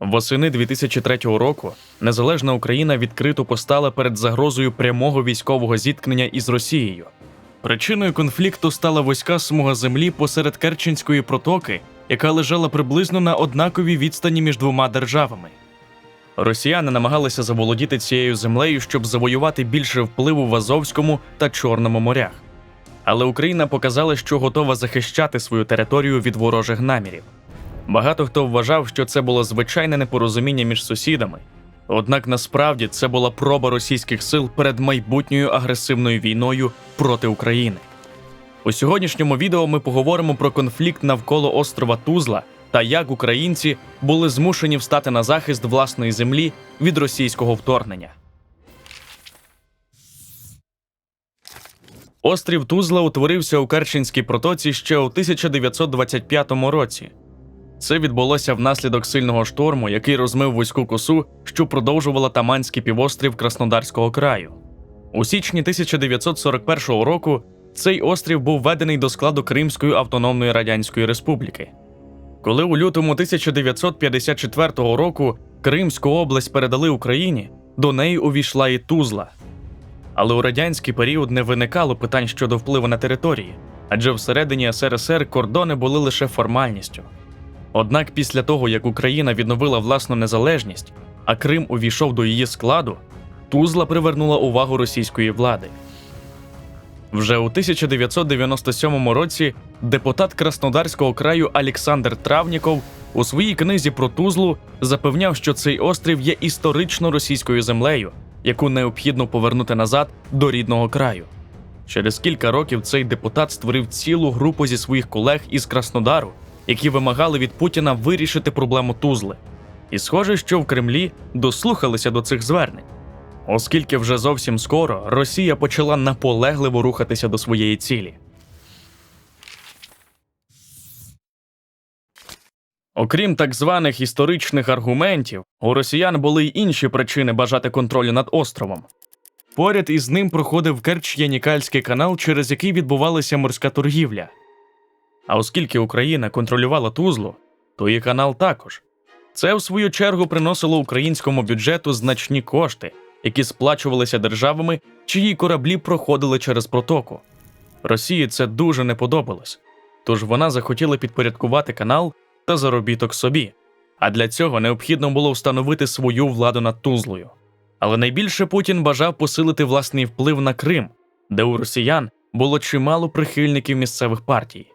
Восени 2003 року незалежна Україна відкрито постала перед загрозою прямого військового зіткнення із Росією. Причиною конфлікту стала вузька смуга землі посеред Керченської протоки, яка лежала приблизно на однаковій відстані між двома державами. Росіяни намагалися заволодіти цією землею, щоб завоювати більше впливу в Азовському та Чорному морях. Але Україна показала, що готова захищати свою територію від ворожих намірів. Багато хто вважав, що це було звичайне непорозуміння між сусідами. Однак насправді це була проба російських сил перед майбутньою агресивною війною проти України. У сьогоднішньому відео ми поговоримо про конфлікт навколо острова Тузла та як українці були змушені встати на захист власної землі від російського вторгнення. Острів Тузла утворився у Керченській протоці ще у 1925 році. Це відбулося внаслідок сильного шторму, який розмив вузьку косу, що продовжувала Таманський півострів Краснодарського краю. У січні 1941 року цей острів був введений до складу Кримської автономної радянської республіки. Коли у лютому 1954 року Кримську область передали Україні, до неї увійшла і Тузла. Але у радянський період не виникало питань щодо впливу на території, адже всередині СРСР кордони були лише формальністю. Однак після того, як Україна відновила власну незалежність, а Крим увійшов до її складу, Тузла привернула увагу російської влади. Вже у 1997 році депутат Краснодарського краю Олександр Травніков у своїй книзі про Тузлу запевняв, що цей острів є історично російською землею, яку необхідно повернути назад до рідного краю. Через кілька років цей депутат створив цілу групу зі своїх колег із Краснодару, які вимагали від Путіна вирішити проблему Тузли. І схоже, що в Кремлі дослухалися до цих звернень. Оскільки вже зовсім скоро Росія почала наполегливо рухатися до своєї цілі. Окрім так званих історичних аргументів, у росіян були й інші причини бажати контролю над островом. Поряд із ним проходив Керч-Янікальський канал, через який відбувалася морська торгівля. А оскільки Україна контролювала Тузлу, то і канал також. Це, в свою чергу, приносило українському бюджету значні кошти, які сплачувалися державами, чиї кораблі проходили через протоку. Росії це дуже не подобалось, тож вона захотіла підпорядкувати канал та заробіток собі. А для цього необхідно було встановити свою владу над Тузлою. Але найбільше Путін бажав посилити власний вплив на Крим, де у росіян було чимало прихильників місцевих партій.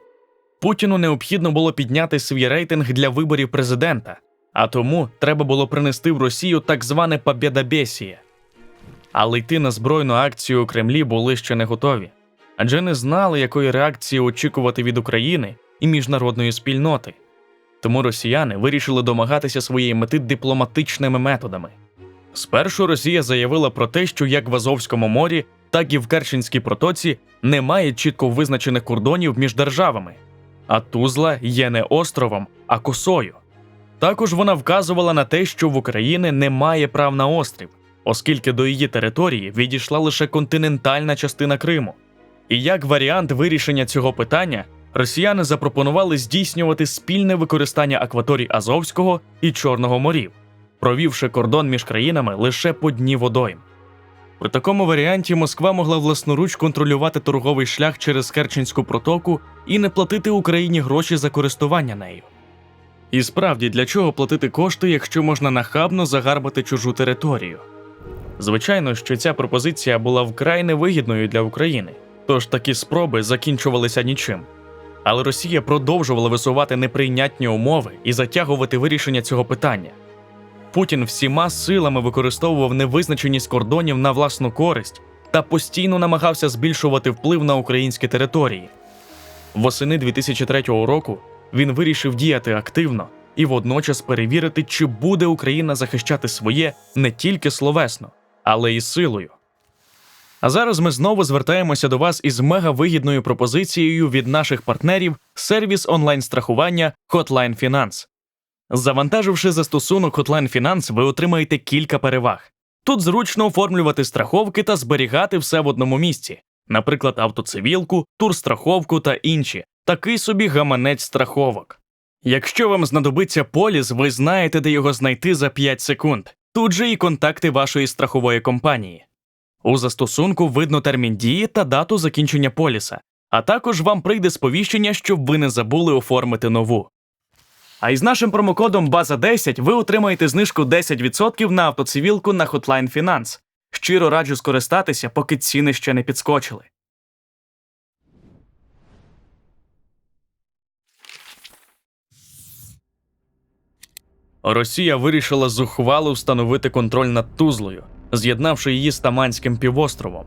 Путіну необхідно було підняти свій рейтинг для виборів президента, а тому треба було принести в Росію так зване «побєдобєсіє». Але йти на збройну акцію у Кремлі були ще не готові, адже не знали, якої реакції очікувати від України і міжнародної спільноти. Тому росіяни вирішили домагатися своєї мети дипломатичними методами. Спершу Росія заявила про те, що як в Азовському морі, так і в Керченській протоці немає чітко визначених кордонів між державами, а Тузла є не островом, а косою. Також вона вказувала на те, що в Україні немає прав на острів, оскільки до її території відійшла лише континентальна частина Криму. І як варіант вирішення цього питання, росіяни запропонували здійснювати спільне використання акваторій Азовського і Чорного морів, провівши кордон між країнами лише по дні водойм. При такому варіанті Москва могла власноруч контролювати торговий шлях через Керченську протоку і не платити Україні гроші за користування нею. І справді, для чого платити кошти, якщо можна нахабно загарбати чужу територію? Звичайно, що ця пропозиція була вкрай невигідною для України, тож такі спроби закінчувалися нічим. Але Росія продовжувала висувати неприйнятні умови і затягувати вирішення цього питання. Путін всіма силами використовував невизначеність кордонів на власну користь та постійно намагався збільшувати вплив на українські території. Восени 2003 року він вирішив діяти активно і водночас перевірити, чи буде Україна захищати своє не тільки словесно, але й силою. А зараз ми знову звертаємося до вас із мегавигідною пропозицією від наших партнерів сервіс онлайн-страхування Hotline Finance. Завантаживши застосунок Hotline Finance, ви отримаєте кілька переваг. Тут зручно оформлювати страховки та зберігати все в одному місці, наприклад, автоцивілку, турстраховку та інші, такий собі гаманець страховок. Якщо вам знадобиться поліс, ви знаєте, де його знайти за 5 секунд. Тут же і контакти вашої страхової компанії. У застосунку видно термін дії та дату закінчення поліса, а також вам прийде сповіщення, щоб ви не забули оформити нову. А із нашим промокодом база 10 ви отримаєте знижку 10% на автоцивілку на Hotline Finance. Щиро раджу скористатися, поки ціни ще не підскочили. Росія вирішила зухвало встановити контроль над Тузлою, з'єднавши її з Таманським півостровом.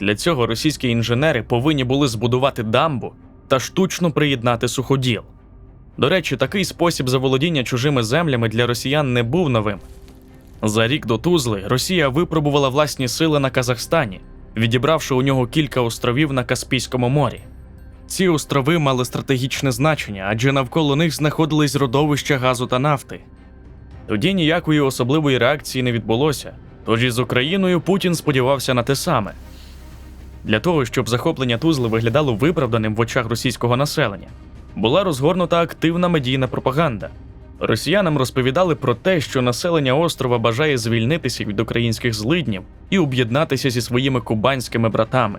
Для цього російські інженери повинні були збудувати дамбу та штучно приєднати суходіл. До речі, такий спосіб заволодіння чужими землями для росіян не був новим. За рік до Тузли Росія випробувала власні сили на Казахстані, відібравши у нього кілька островів на Каспійському морі. Ці острови мали стратегічне значення, адже навколо них знаходились родовища газу та нафти. Тоді ніякої особливої реакції не відбулося, тож із Україною Путін сподівався на те саме. Для того, щоб захоплення Тузли виглядало виправданим в очах російського населення, була розгорнута активна медійна пропаганда. Росіянам розповідали про те, що населення острова бажає звільнитися від українських злиднів і об'єднатися зі своїми кубанськими братами.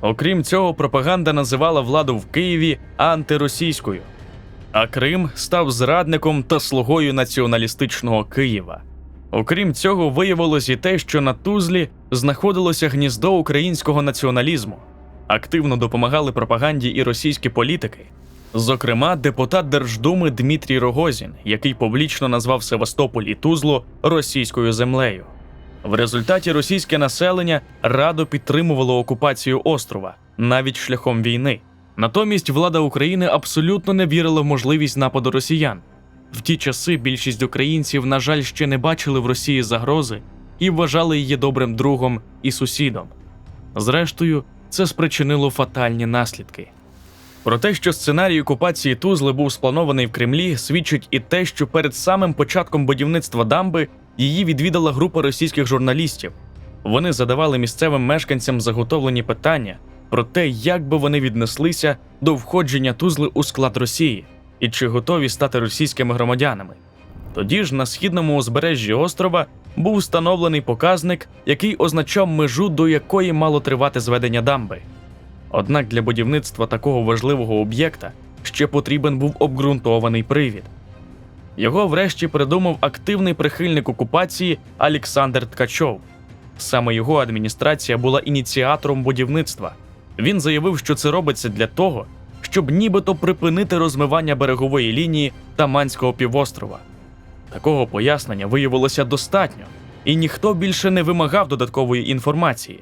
Окрім цього, пропаганда називала владу в Києві антиросійською, а Крим став зрадником та слугою націоналістичного Києва. Окрім цього, виявилось і те, що на Тузлі знаходилося гніздо українського націоналізму. Активно допомагали пропаганді і російські політики. Зокрема, депутат Держдуми Дмитрій Рогозін, який публічно назвав Севастополь і Тузлу російською землею. В результаті російське населення радо підтримувало окупацію острова навіть шляхом війни. Натомість влада України абсолютно не вірила в можливість нападу росіян. В ті часи більшість українців, на жаль, ще не бачили в Росії загрози і вважали її добрим другом і сусідом. Зрештою, це спричинило фатальні наслідки. Про те, що сценарій окупації Тузли був спланований в Кремлі, свідчить і те, що перед самим початком будівництва дамби її відвідала група російських журналістів. Вони задавали місцевим мешканцям заготовлені питання про те, як би вони віднеслися до входження Тузли у склад Росії і чи готові стати російськими громадянами. Тоді ж на східному узбережжі острова був встановлений показник, який означав межу, до якої мало тривати зведення дамби. Однак для будівництва такого важливого об'єкта ще потрібен був обґрунтований привід. Його врешті придумав активний прихильник окупації Олександр Ткачов. Саме його адміністрація була ініціатором будівництва. Він заявив, що це робиться для того, щоб нібито припинити розмивання берегової лінії Таманського півострова. Такого пояснення виявилося достатньо, і ніхто більше не вимагав додаткової інформації.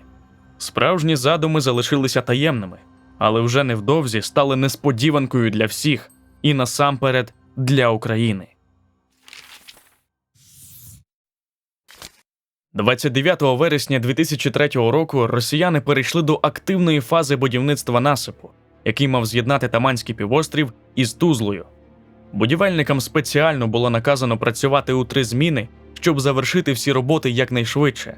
Справжні задуми залишилися таємними, але вже невдовзі стали несподіванкою для всіх і насамперед для України. 29 вересня 2003 року росіяни перейшли до активної фази будівництва насипу, який мав з'єднати Таманський півострів із Тузлою. Будівельникам спеціально було наказано працювати у три зміни, щоб завершити всі роботи якнайшвидше.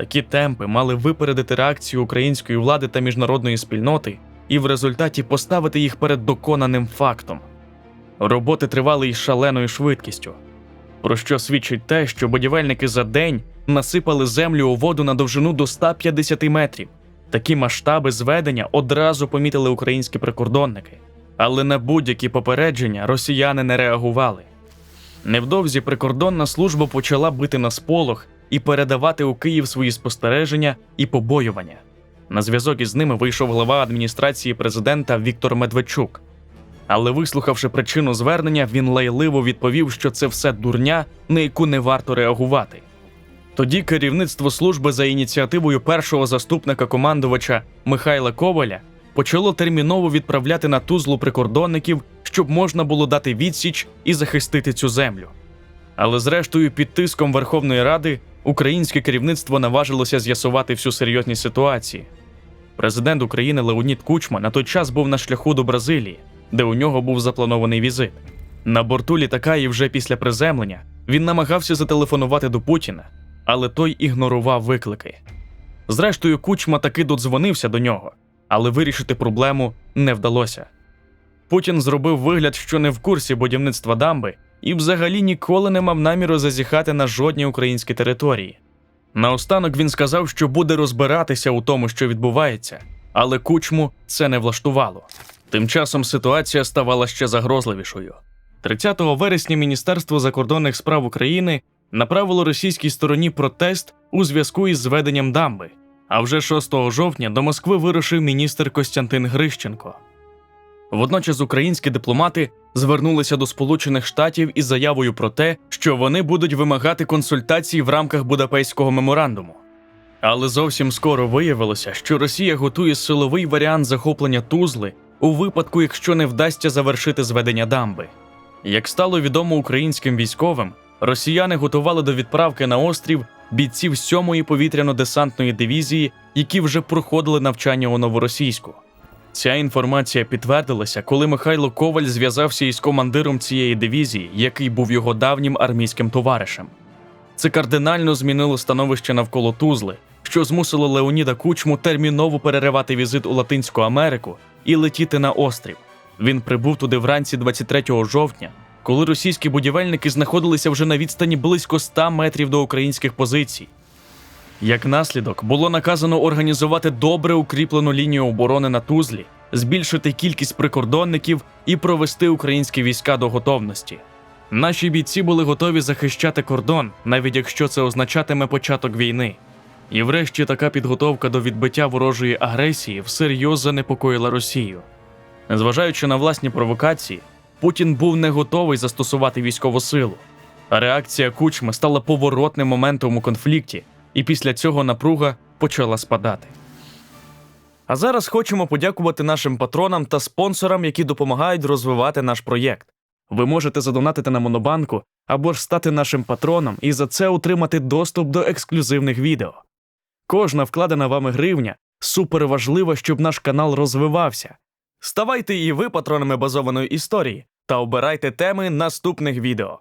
Такі темпи мали випередити реакцію української влади та міжнародної спільноти і в результаті поставити їх перед доконаним фактом. Роботи тривали із шаленою швидкістю, про що свідчить те, що будівельники за день насипали землю у воду на довжину до 150 метрів. Такі масштаби зведення одразу помітили українські прикордонники, але на будь-які попередження росіяни не реагували. Невдовзі прикордонна служба почала бити на сполох і передавати у Київ свої спостереження і побоювання. На зв'язок із ними вийшов глава адміністрації президента Віктор Медведчук. Але, вислухавши причину звернення, він лайливо відповів, що це все дурня, на яку не варто реагувати. Тоді керівництво служби за ініціативою першого заступника командувача Михайла Коваля почало терміново відправляти на тузлу прикордонників, щоб можна було дати відсіч і захистити цю землю. Але зрештою, під тиском Верховної Ради українське керівництво наважилося з'ясувати всю серйозність ситуації. Президент України Леонід Кучма на той час був на шляху до Бразилії, де у нього був запланований візит. На борту літака і вже після приземлення він намагався зателефонувати до Путіна, але той ігнорував виклики. Зрештою, Кучма таки додзвонився до нього, але вирішити проблему не вдалося. Путін зробив вигляд, що не в курсі будівництва дамби, і взагалі ніколи не мав наміру зазіхати на жодній українській території. Наостанок він сказав, що буде розбиратися у тому, що відбувається, але кучму це не влаштувало. Тим часом ситуація ставала ще загрозливішою. 30 вересня Міністерство закордонних справ України направило російській стороні протест у зв'язку із зведенням дамби. А вже 6 жовтня до Москви вирушив міністр Костянтин Грищенко. Водночас українські дипломати звернулися до Сполучених Штатів із заявою про те, що вони будуть вимагати консультацій в рамках Будапештського меморандуму. Але зовсім скоро виявилося, що Росія готує силовий варіант захоплення Тузли у випадку, якщо не вдасться завершити зведення дамби. Як стало відомо українським військовим, росіяни готували до відправки на острів бійців 7-ї повітряно-десантної дивізії, які вже проходили навчання у новоросійську. Ця інформація підтвердилася, коли Михайло Коваль зв'язався із командиром цієї дивізії, який був його давнім армійським товаришем. Це кардинально змінило становище навколо Тузли, що змусило Леоніда Кучму терміново переривати візит у Латинську Америку і летіти на острів. Він прибув туди вранці 23 жовтня, коли російські будівельники знаходилися вже на відстані близько 100 метрів до українських позицій. Як наслідок, було наказано організувати добре укріплену лінію оборони на Тузлі, збільшити кількість прикордонників і провести українські війська до готовності. Наші бійці були готові захищати кордон, навіть якщо це означатиме початок війни. І врешті така підготовка до відбиття ворожої агресії всерйоз занепокоїла Росію. Незважаючи на власні провокації, Путін був не готовий застосувати військову силу. А реакція Кучми стала поворотним моментом у конфлікті, і після цього напруга почала спадати. А зараз хочемо подякувати нашим патронам та спонсорам, які допомагають розвивати наш проєкт. Ви можете задонатити на Монобанку або ж стати нашим патроном і за це отримати доступ до ексклюзивних відео. Кожна вкладена вами гривня супер важлива, щоб наш канал розвивався. Ставайте і ви патронами базованої історії та обирайте теми наступних відео.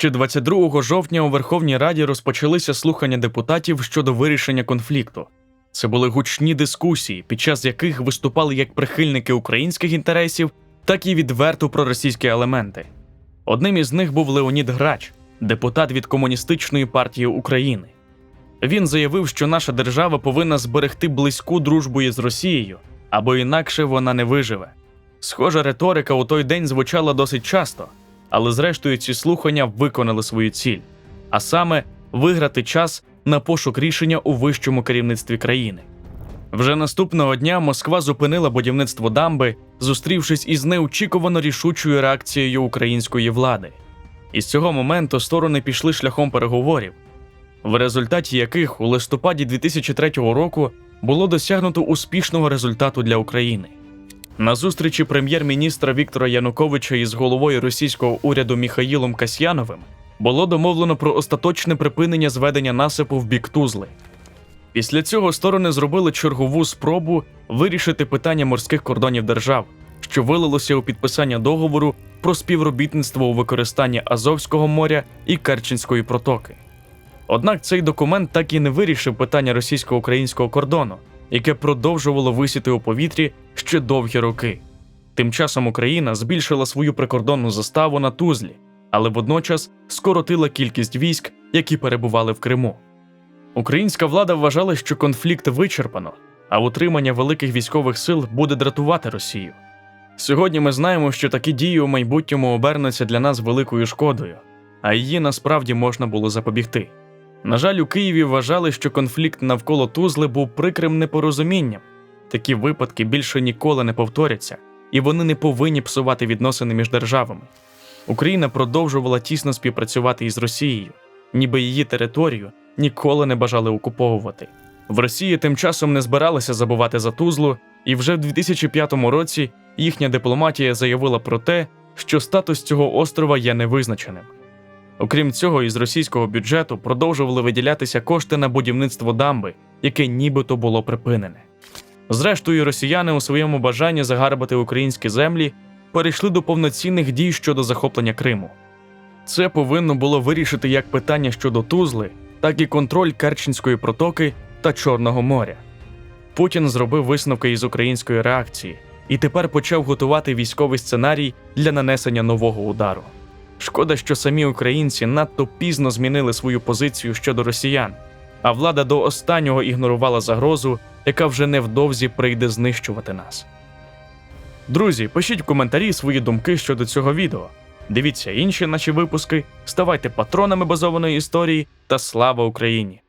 Ще 22 жовтня у Верховній Раді розпочалися слухання депутатів щодо вирішення конфлікту. Це були гучні дискусії, під час яких виступали як прихильники українських інтересів, так і відверто проросійські елементи. Одним із них був Леонід Грач, депутат від Комуністичної партії України. Він заявив, що наша держава повинна зберегти близьку дружбу із Росією, або інакше вона не виживе. Схожа риторика у той день звучала досить часто, але зрештою ці слухання виконали свою ціль, а саме виграти час на пошук рішення у вищому керівництві країни. Вже наступного дня Москва зупинила будівництво дамби, зустрівшись із неочікувано рішучою реакцією української влади. І з цього моменту сторони пішли шляхом переговорів, в результаті яких у листопаді 2003 року було досягнуто успішного результату для України. На зустрічі прем'єр-міністра Віктора Януковича із головою російського уряду Міхаїлом Касьяновим було домовлено про остаточне припинення зведення насипу в бік Тузли. Після цього сторони зробили чергову спробу вирішити питання морських кордонів держав, що вилилося у підписання договору про співробітництво у використанні Азовського моря і Керченської протоки. Однак цей документ так і не вирішив питання російсько-українського кордону, яке продовжувало висіти у повітрі ще довгі роки. Тим часом Україна збільшила свою прикордонну заставу на Тузлі, але водночас скоротила кількість військ, які перебували в Криму. Українська влада вважала, що конфлікт вичерпано, а утримання великих військових сил буде дратувати Росію. Сьогодні ми знаємо, що такі дії у майбутньому обернуться для нас великою шкодою, а її насправді можна було запобігти. На жаль, у Києві вважали, що конфлікт навколо Тузли був прикрим непорозумінням. Такі випадки більше ніколи не повторяться, і вони не повинні псувати відносини між державами. Україна продовжувала тісно співпрацювати із Росією, ніби її територію ніколи не бажали окуповувати. В Росії тим часом не збиралися забувати за Тузлу, і вже в 2005 році їхня дипломатія заявила про те, що статус цього острова є невизначеним. Окрім цього, із російського бюджету продовжували виділятися кошти на будівництво дамби, яке нібито було припинене. Зрештою, росіяни у своєму бажанні загарбати українські землі перейшли до повноцінних дій щодо захоплення Криму. Це повинно було вирішити як питання щодо Тузли, так і контроль Керченської протоки та Чорного моря. Путін зробив висновки із української реакції і тепер почав готувати військовий сценарій для нанесення нового удару. Шкода, що самі українці надто пізно змінили свою позицію щодо росіян, а влада до останнього ігнорувала загрозу, яка вже невдовзі прийде знищувати нас. Друзі, пишіть в коментарі свої думки щодо цього відео. Дивіться інші наші випуски, ставайте патронами базованої історії та слава Україні!